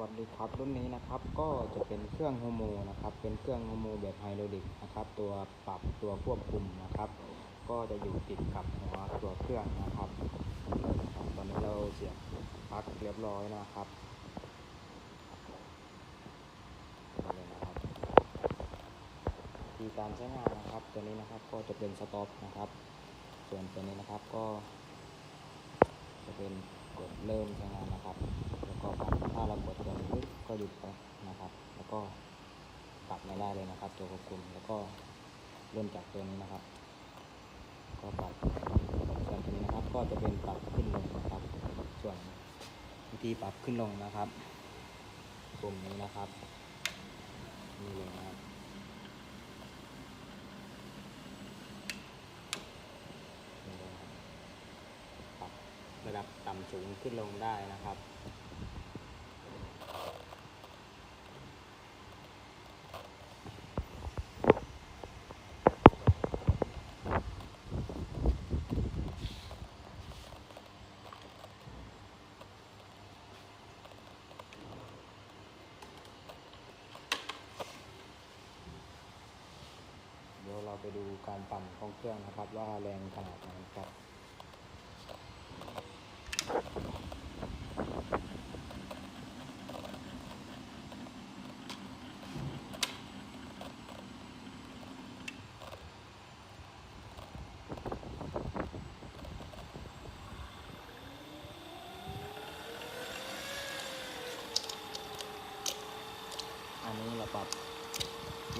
วัสดีครับรุ่นนี้นะครับก็จะเป็นเครื่องโฮโมนะครับเป็นเครื่องโฮโมแบบไฮโดรลิกนะครับตัวปรับตัวควบคุมนะครับ ก็จะอยู่ติดกับหัวตัวเครื่องนะครับตอนนี้เราเสียบปลั๊กเรียบร้อยนะครับเลยนะครับทีการใช้งานนะครับ ตัวนี้นะครับก็จะเป็นสต็อปนะครับ ส่วนตัวนี้นะครับก็จะเป็น กดเริ่มใช้งานนะครับ แล้วก็ปรับถ้าเรากดตัวนี้ก็หยุดไปนะครับ แล้วก็ปรับไม่ได้เลยนะครับ ตัวควบคุมแล้วก็เริ่มจากตัวนี้นะครับ ก็ปรับส่วนตัวนี้นะครับ ก็จะเป็นปรับขึ้นลงนะครับ ส่วนวิธีปรับขึ้นลงนะครับปุ่มนี้นะครับนี่เลยนะครับ นี่เลยนะครับปรับระดับ ต่ำสูงขึ้นลงได้นะครับ เดี๋ยวเราไปดูการปั่นของเครื่องนะครับ ว่าแรงขนาดไหนครับ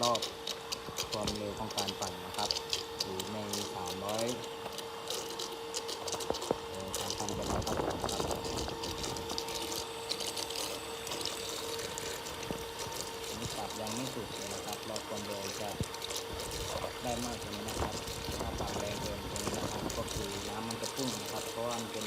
รอบความเร็วของการปั่นนะครับ หรือใน 300เออสากันแล้วครับนี่ปรับยังไม่สุดเลยนะครับ รอบความเร็วจะได้มากกว่านี้นะครับ ถ้าปรับแรงเกินตรงนี้นะครับ ก็คือน้ำมันจะพุ่งนะครับ เพราะว่ามันเป็น